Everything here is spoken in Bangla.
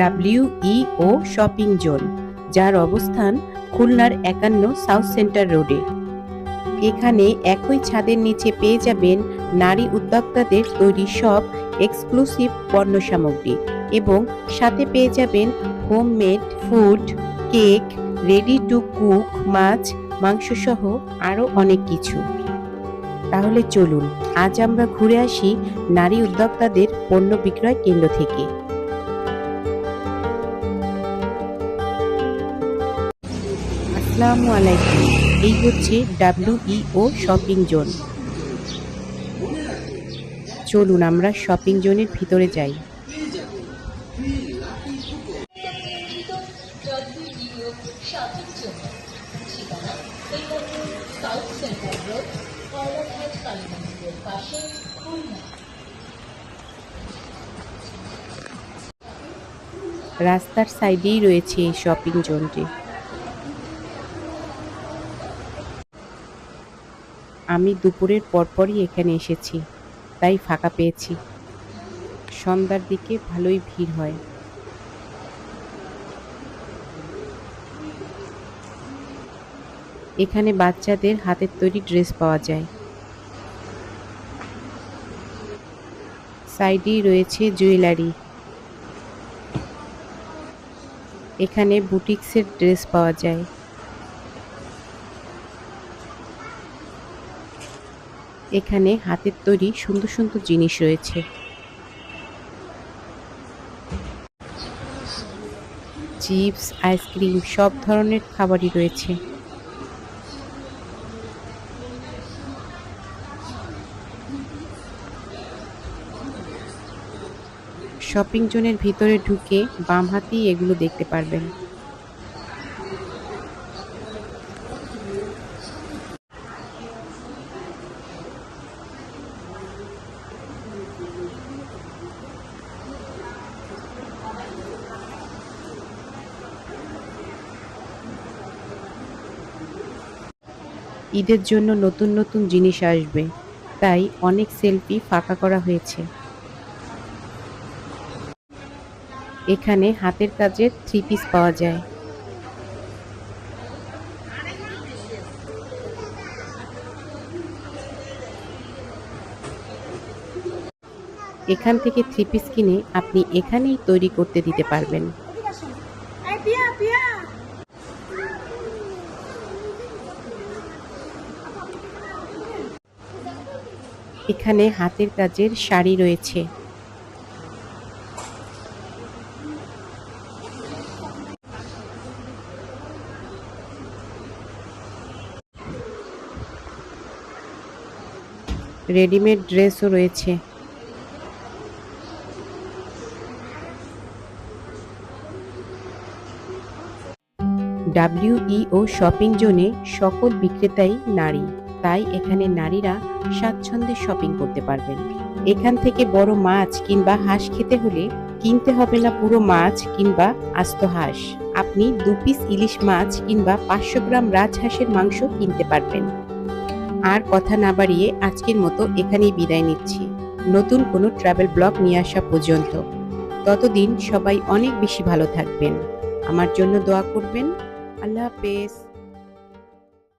ডাব্লিউইও শপিং জোন, যার অবস্থান খুলনার একান্ন সাউথ সেন্টার রোডে। এখানে একই ছাদের নিচে পেয়ে যাবেন নারী উদ্যোক্তাদের তৈরি সব এক্সক্লুসিভ পণ্য সামগ্রী এবং সাথে পেয়ে যাবেন homemade food, cake, ready to cook, মাছ মাংস সহ আরও অনেক কিছু। তাহলে চলুন, আজ আমরা ঘুরে আসি নারী উদ্যোক্তাদের পণ্য বিক্রয় কেন্দ্র থেকে। আসসালামু আলাইকুম। এই হচ্ছে ডাব্লিউইও শপিং জোন। চলুন আমরা শপিং জোনের ভিতরে যাই। রাস্তার সাইডেই রয়েছে এই শপিং জোনটি। আমি দুপুরের পরপরই এখানে এসেছি, তাই ফাঁকা পেয়েছি। সন্ধ্যার দিকে ভালোই ভিড় হয়। এখানে বাচ্চাদের হাতের তৈরি ড্রেস পাওয়া যায়। সাইডেই রয়েছে জুয়েলারি। এখানে বুটিক্সের ড্রেস পাওয়া যায়। এখানে হাতের তৈরি সুন্দর সুন্দর জিনিস রয়েছে। চিপস, আইসক্রিম, সব ধরনের খাবারই রয়েছে। শপিং জোনের ভিতরে ঢুকে বাম হাতেই এগুলো দেখতে পারবেন। ঈদের জন্য নতুন নতুন জিনিস আসবে। তাই অনেক সেলফি ফাঁকা করা হয়েছে। এখানে হাতের কাজের থ্রি পিস পাওয়া যায়। এখান থেকে থ্রি পিস কিনে আপনি এখানেই তৈরি করতে দিতে পারবেন এই পিয়া পিয়া এখানে হাতের কাজের শাড়ি রয়েছে। রেডিমেড ড্রেসও রয়েছে। ডাব্লিউইও শপিং জোনে সকল বিক্রেতাই নারী। তাই এখানে নারীরা স্বাচ্ছন্দ্যে শপিং করতে পারবেন। এখান থেকে বড় মাছ কিংবা হাঁস খেতে হলে কিনতে হবে না পুরো মাছ কিংবা আস্ত হাঁস। আপনি দু পিস ইলিশ মাছ কিংবা পাঁচশো গ্রাম রাজহাঁসের মাংস কিনতে পারবেন। আর কথা না বাড়িয়ে আজকের মতো এখানেই বিদায় নিচ্ছি। নতুন কোনো ট্রাভেল ব্লগ নিয়ে আসা পর্যন্ত। ততদিন সবাই অনেক বেশি ভালো থাকবেন। আমার জন্য দোয়া করবেন। আল্লাহ হাফেজ।